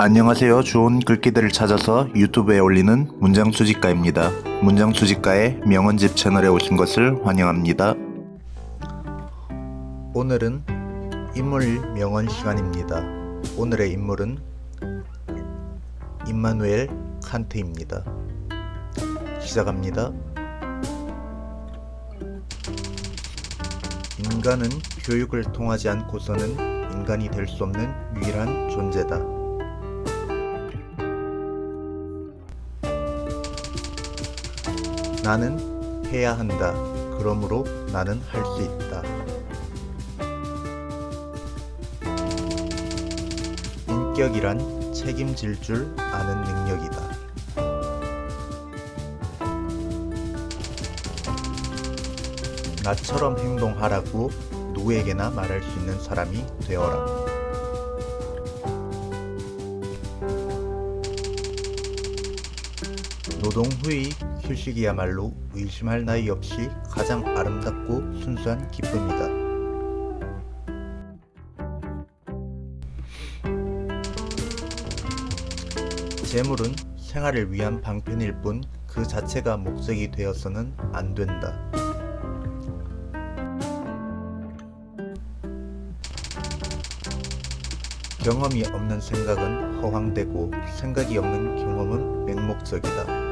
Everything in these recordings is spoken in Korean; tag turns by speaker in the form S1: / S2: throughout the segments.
S1: 안녕하세요. 좋은 글귀들을 찾아서 유튜브에 올리는 문장 수집가입니다. 문장 수집가의 명언집 채널에 오신 것을 환영합니다. 오늘은 인물 명언 시간입니다. 오늘의 인물은 임마누엘 칸트입니다. 시작합니다. 인간은 교육을 통하지 않고서는 인간이 될 수 없는 유일한 존재다. 나는 해야 한다. 그러므로 나는 할 수 있다. 인격이란 책임질 줄 아는 능력이다. 나처럼 행동하라고 누구에게나 말할 수 있는 사람이 되어라. 노동 후의 휴식이야말로 의심할 나위 없이 가장 아름답고 순수한 기쁨이다. 재물은 생활을 위한 방편일 뿐 그 자체가 목적이 되어서는 안 된다. 경험이 없는 생각은 허황되고 생각이 없는 경험은 맹목적이다.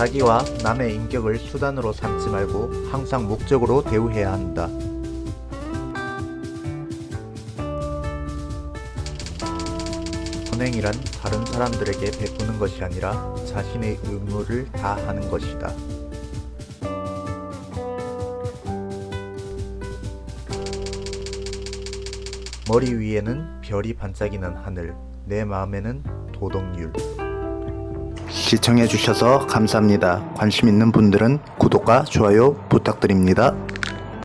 S1: 자기와 남의 인격을 수단으로 삼지 말고 항상 목적으로 대우해야 한다. 선행이란 다른 사람들에게 베푸는 것이 아니라 자신의 의무를 다하는 것이다. 머리 위에는 별이 반짝이는 하늘, 내 마음에는 도덕률. 시청해주셔서 감사합니다. 관심 있는 분들은 구독과 좋아요 부탁드립니다.